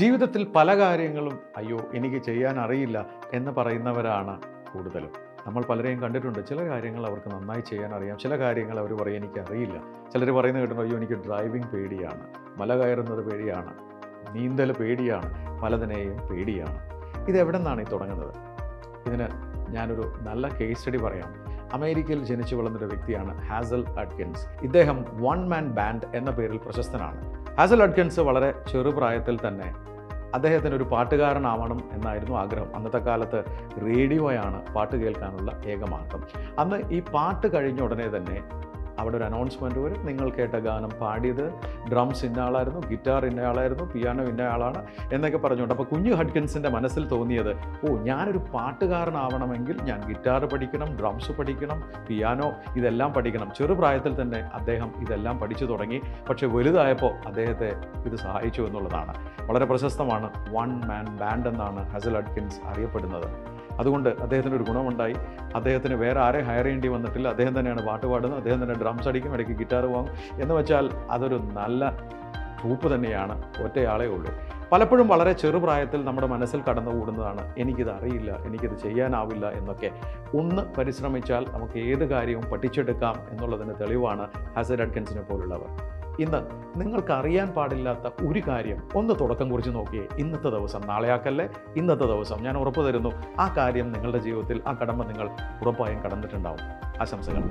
ജീവിതത്തിൽ പല കാര്യങ്ങളും അയ്യോ എനിക്ക് ചെയ്യാൻ അറിയില്ല എന്ന് പറയുന്നവരാണ് കൂടുതലും. നമ്മൾ പലരെയും കണ്ടിട്ടുണ്ട്. ചില കാര്യങ്ങൾ അവർക്ക് നന്നായി ചെയ്യാൻ അറിയാം. ചില കാര്യങ്ങൾ അവർ പറയും എനിക്ക് അറിയില്ല. ചിലർ പറയുന്നത് കേട്ടോ അയ്യോ എനിക്ക് ഡ്രൈവിംഗ് പേടിയാണ്. മല കയറുന്നത് പേടിയാണ്. നീന്തൽ പേടിയാണ്. പലതിനെയും പേടിയാണ്. ഇത് എവിടെ നിന്നാണ് ഈ തുടങ്ങുന്നത്? ഇതിന് ഞാനൊരു നല്ല കേസ് സ്റ്റഡി പറയാം. അമേരിക്കയിൽ ജനിച്ചു വളർന്നൊരു വ്യക്തിയാണ് ഹാസൽ അഡ്കിൻസ്. ഇദ്ദേഹം വൺ മാൻ ബാൻഡ് എന്ന പേരിൽ പ്രശസ്തനാണ്. ഹാസൽ അഡ്കിൻസ് വളരെ ചെറുപ്രായത്തിൽ തന്നെ അദ്ദേഹത്തിന് ഒരു പാട്ടുകാരനാവണം എന്നായിരുന്നു ആഗ്രഹം. അന്നത്തെ കാലത്ത് റേഡിയോയാണ് പാട്ട് കേൾക്കാനുള്ള ഏക മാർഗം അന്ന് ഈ പാട്ട് കഴിഞ്ഞ ഉടനെ തന്നെ അവിടെ ഒരു അനൗൺസ്മെന്റ് വരും. നിങ്ങൾ കേട്ട ഗാനം പാടിയത്. ഡ്രംസ് ഇന്ന ആളായിരുന്നു ഗിറ്റാർ ഇന്ന ആളായിരുന്നു പിയാനോ ഇന്ന ആളാണ് എന്നൊക്കെ പറഞ്ഞുകൊണ്ട്. അപ്പോൾ കുഞ്ഞു ഹഡ്കിൻസിന്റെ മനസ്സിൽ തോന്നിയത് ഓ ഞാനൊരു പാട്ടുകാരനാവണമെങ്കിൽ ഞാൻ ഗിറ്റാർ പഠിക്കണം ഡ്രംസ് പഠിക്കണം പിയാനോ ഇതെല്ലാം പഠിക്കണം. ചെറുപ്രായത്തിൽ തന്നെ അദ്ദേഹം ഇതെല്ലാം പഠിച്ചു തുടങ്ങി. പക്ഷേ വലുതായപ്പോൾ അദ്ദേഹത്തെ ഇത് സഹായിച്ചു എന്നുള്ളതാണ്. വളരെ പ്രശസ്തമാണ് വൺ മാൻ ബാൻഡ് എന്നാണ് ഹസൽ അഡ്കിൻസ് അറിയപ്പെടുന്നത്. അതുകൊണ്ട് അദ്ദേഹത്തിന് ഒരു ഗുണമുണ്ടായി. അദ്ദേഹത്തിന് വേറെ ആരെ ഹയർ ചെയ്യേണ്ടി വന്നിട്ടില്ല. അദ്ദേഹം തന്നെയാണ് പാട്ട് പാടുന്നത്. അദ്ദേഹം തന്നെ ഡ്രംസ് അടിക്കും ഇടയ്ക്ക് ഗിറ്റാർ വാങ്ങും എന്ന് വെച്ചാൽ അതൊരു നല്ല ട്രൂപ്പ് തന്നെയാണ്. ഒറ്റയാളേ ഉള്ളൂ. പലപ്പോഴും വളരെ ചെറുപ്രായത്തിൽ നമ്മുടെ മനസ്സിൽ കടന്നുകൂടുന്നതാണ് എനിക്കിത് അറിയില്ല എനിക്കിത് ചെയ്യാനാവില്ല എന്നൊക്കെ. ഒന്ന് പരിശ്രമിച്ചാൽ നമുക്ക് ഏത് കാര്യവും പഠിച്ചെടുക്കാം എന്നുള്ളതിന് തെളിവാണ് ഹസൻ അഡ്കൻസിനെ പോലുള്ളവർ. ഇന്ന് നിങ്ങൾക്ക് അറിയാൻ പാടില്ലാത്ത ഒരു കാര്യം ഒന്ന് തുടക്കം കുറിച്ച് നോക്കിയേ. ഇന്നത്തെ ദിവസം നാളെയാക്കല്ലേ? ഇന്നത്തെ ദിവസം ഞാൻ ഉറപ്പ് തരുന്നു. ആ കാര്യം നിങ്ങളുടെ ജീവിതത്തിൽ ആ കടമ്പ നിങ്ങൾ ഉറപ്പായും കടന്നിട്ടുണ്ടാവും. ആശംസകൾ.